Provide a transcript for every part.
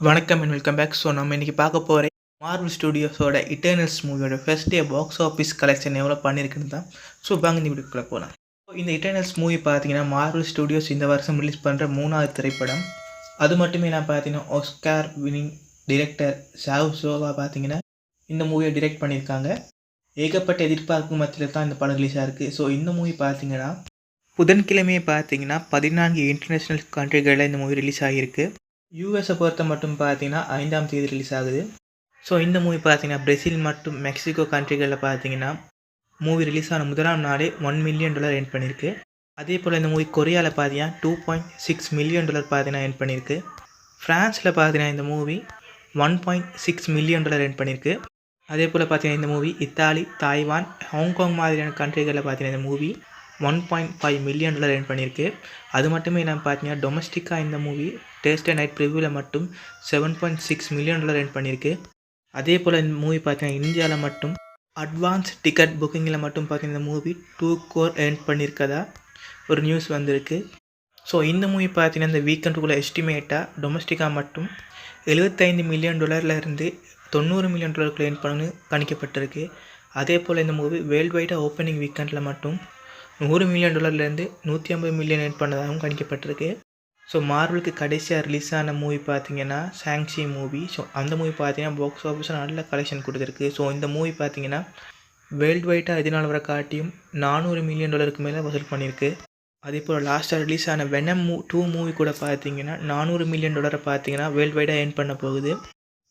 வணக்கம் and welcome back so நம்ம இன்றைக்கி பார்க்க போகிற மார்வல் ஸ்டுடியோஸோட இட்டர்னல்ஸ் மூவியோட first day box office collection எவ்வளோ பண்ணியிருக்குன்னு தான். ஸோ வாங்க இந்த வீடியோக்குள்ளே போகலாம் ஸோ இந்த இட்டர்னல்ஸ் மூவி பார்த்தீங்கன்னா மார்வல் ஸ்டுடியோஸ் இந்த வருஷம் ரிலீஸ் பண்ணுற மூணாவது திரைப்படம். அது மட்டுமே நான் பார்த்தீங்கன்னா ஒஸ்கார் வினிங் டிரெக்டர் ஷாவ் சோவா பார்த்தீங்கன்னா இந்த மூவியை டிரெக்ட் பண்ணியிருக்காங்க. ஏகப்பட்ட எதிர்பார்ப்பு மத்தியில் தான் இந்த படம் ரிலீஸ் இருக்குது ஸோ இந்த மூவி பார்த்தீங்கன்னா புதன்கிழமையே பார்த்தீங்கன்னா பதினான்கு இன்டர்நேஷ்னல் கண்ட்ரிகளில் இந்த மூவி ரிலீஸ் ஆகியிருக்கு. யூஎஸை பொறுத்த மட்டும் பார்த்தீங்கன்னா ஐந்தாம் தேதி ரிலீஸ் ஆகுது. ஸோ இந்த மூவி பார்த்தீங்கன்னா பிரேசில் மற்றும் மெக்சிகோ கண்ட்ரிகளில் பார்த்தீங்கன்னா மூவி ரிலீஸ் ஆன முதலாம் நாளே ஒன் மில்லியன் டாலர் என் பண்ணியிருக்கு அதே போல் இந்த மூவி கொரியாவில் பார்த்தீங்கன்னா two point six million dollar பார்த்தீங்கன்னா என் பண்ணியிருக்கு ஃப்ரான்ஸில் பார்த்தீங்கன்னா இந்த movie one point six million dollar earn பண்ணியிருக்கு அதே போல் பார்த்தீங்கன்னா இந்த மூவி இத்தாலி தாய்வான் ஹாங்காங் மாதிரியான கண்ட்ரிகளில் பார்த்தீங்கன்னா இந்த movie one point five million dollar earn பண்ணியிருக்கு. அது மட்டுமே இல்லாமல் பார்த்தீங்கன்னா டொமஸ்டிக்காக இந்த மூவி டேஸ்ட் அண்ட் நைட் ப்ரிவியூவில் மட்டும் seven point six million dollar earn பண்ணியிருக்கு. அதே போல் இந்த மூவி பார்த்தீங்கன்னா இந்தியாவில் மட்டும் அட்வான்ஸ் டிக்கெட் புக்கிங்கில் மட்டும் பார்த்தீங்கன்னா இந்த மூவி டூ கோர் ஏர்ன் பண்ணியிருக்கதா ஒரு நியூஸ் வந்திருக்கு. ஸோ இந்த மூவி பார்த்தீங்கன்னா இந்த வீக்கெண்டுக்குள்ளே எஸ்டிமேட்டாக டொமஸ்டிக்காக மட்டும் எழுபத்தைந்து மில்லியன் டாலர்லேருந்து தொண்ணூறு மில்லியன் டாலருக்கு ஏர்ன் பண்ணணும்னு கணிக்கப்பட்டிருக்கு. அதே போல் இந்த மூவி வேர்ல்டு வைடாக ஓப்பனிங் வீக்கெண்டில் மட்டும் நூறு மில்லியன் டாலர்லேருந்து நூற்றி ஐம்பது மில்லியன் ஏட் பண்ணதாகவும் கணிக்கப்பட்டிருக்கு. ஸோ மார்வலுக்கு கடைசியாக ரிலீஸ் ஆன மூவி பார்த்தீங்கன்னா சாங்ஷி மூவி ஸோ அந்த மூவி பார்த்தீங்கன்னா பாக்ஸ் ஆஃபீஸில் நல்ல கலெக்ஷன் கொடுத்துருக்கு. ஸோ இந்த மூவி பார்த்தீங்கன்னா வேர்ல்டு வைட்டாக இதனால் வர காட்டியும் நானூறு மில்லியன் டாலருக்கு மேலே வசூல் பண்ணியிருக்கு. அதே போல் லாஸ்ட்டாக ரிலீஸ் ஆன வெனம் மூ டூ மூவி கூட பார்த்தீங்கன்னா நானூறு மில்லியன் டாலரை பார்த்தீங்கன்னா வேர்ல்டு வைடாக ஏர்ன் பண்ண போகுது.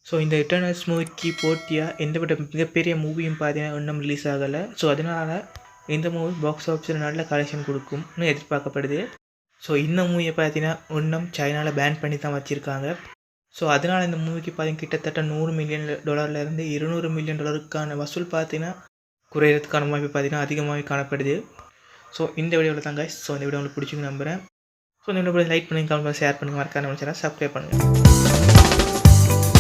ஸோ இந்த இட்டர்னல்ஸ் மூவிக்கு போட்டியாக எந்த விட மிகப்பெரிய மூவியும் பார்த்தீங்கன்னா இன்னும் ரிலீஸ் ஆகலை. ஸோ அதனால் இந்த மூவி பாக்ஸ் ஆஃபீஸில் நல்ல கலெக்ஷன் கொடுக்கும்னு எதிர்பார்க்கப்படுது. ஸோ இந்த மூவியை பார்த்தீங்கன்னா இன்னும் சைனாவில் பேன் பண்ணி தான் வச்சுருக்காங்க. ஸோ அதனால் இந்த மூவிக்கு பார்த்தீங்கன்னா கிட்டத்தட்ட நூறு மில்லியன் டாலர்லேருந்து இருநூறு மில்லியன் டாலருக்கான வசூல் பார்த்தீங்கன்னா குறையிறதுக்கான வாய்ப்பு பார்த்தீங்கன்னா அதிகமாகவே காணப்படுது. ஸோ இந்த வீடியோவில் தாங்க ஸோ இந்த வீடியோ உங்களுக்கு பிடிச்சிங்க நம்புகிறேன் ஸோ இந்த வீடியோ லைக் பண்ணுங்கள் கமெண்ட் ஷேர் பண்ணுங்கள் மறக்காம சப்ஸ்கிரைப் பண்ணுங்கள்